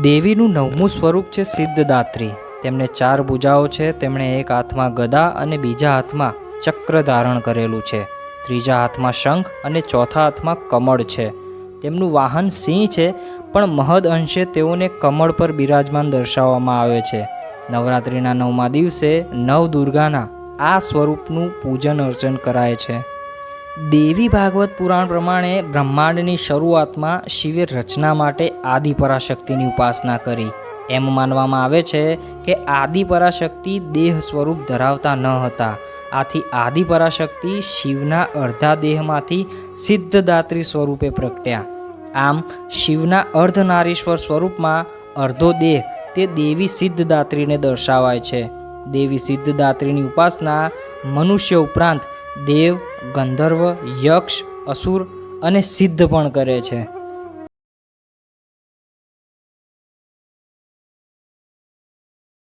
દેવીનું નવમું સ્વરૂપ છે સિદ્ધદાત્રી. તેમને ચાર ભુજાઓ છે, તેમણે એક હાથમાં ગદા અને બીજા હાથમાં ચક્ર ધારણ કરેલું છે. ત્રીજા હાથમાં શંખ અને ચોથા હાથમાં કમળ છે. તેમનું વાહન સિંહ છે, પણ મહદ અંશે તેઓને કમળ પર બિરાજમાન દર્શાવવામાં આવે છે. નવરાત્રિના નવમા દિવસે નવ દુર્ગાના આ સ્વરૂપનું પૂજન અર્ચન કરાય છે. દેવી ભાગવત પુરાણ પ્રમાણે બ્રહ્માંડની શરૂઆતમાં શિવે રચના માટે આદિ પરાશક્તિની ઉપાસના કરી. એમ માનવામાં આવે છે કે આદિ પરાશક્તિ દેહ સ્વરૂપ ધરાવતા ન હતા. આથી આદિ પરાશક્તિ શિવના અર્ધા દેહમાંથી સિદ્ધદાત્રી સ્વરૂપે પ્રગટ્યા. આમ, શિવના અર્ધનારીશ્વર સ્વરૂપમાં અર્ધો દેહ તે દેવી સિદ્ધદાત્રીને દર્શાવાય છે. દેવી સિદ્ધદાત્રીની ઉપાસના મનુષ્ય ઉપરાંત દેવ ગંધર્વ યક્ષ અસુર અને સિદ્ધ પણ કરે છે.